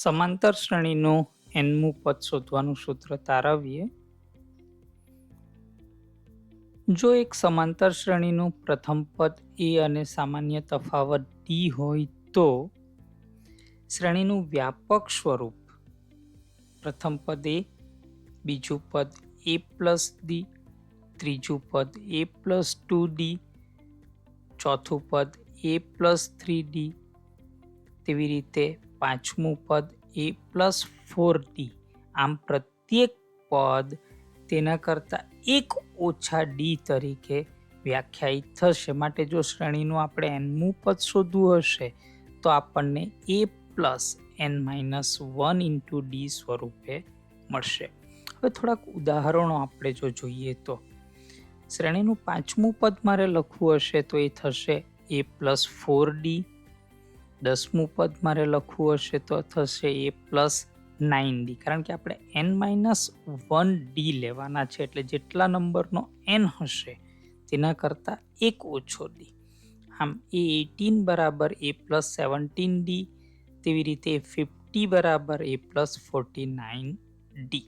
સમાંતર શ્રેણીનું એનમું પદ શોધવાનું સૂત્ર તારવીએ. જો એક સમાંતર શ્રેણીનું પ્રથમ પદ એ અને સામાન્ય તફાવત ડી હોય તો શ્રેણીનું વ્યાપક સ્વરૂપ પ્રથમ પદ એ બીજું પદ એ પ્લસ ડી ત્રીજું પદ એ પ્લસ ટુ ડી ચોથું પદ એ પ્લસ થ્રી ડી તેવી રીતે પાંચમું પદ એ પ્લસ ફોર ડી આમ પ્રત્યેક પદ તેના કરતાં એક ઓછા ડી તરીકે વ્યાખ્યાયિત થશે. માટે જો શ્રેણીનું આપણે એનમું પદ શોધવું હશે, તો આપણને A plus N minus one into D સ્વરૂપે મળશે. હવે થોડાક ઉદાહરણો આપણે જો જોઈએ તો. શ્રેણીનું પાંચમું પદ મારે લખવું હશે તો એ થશે એ પ્લસ ફોર ડી દસમું પદ મારે લખવું હશે તો થશે એ પ્લસ નાઇન ડી. કારણ કે આપણે એન માઇનસ વન ડી લેવાના છે, એટલે જેટલા નંબરનો એન હશે, તેના કરતાં એક ઓછો ડી. આમ એ એટીન બરાબર, એ પ્લસ સેવન્ટીન ડી, તેવી રીતે ફિફ્ટી બરાબર, A plus forty nine D.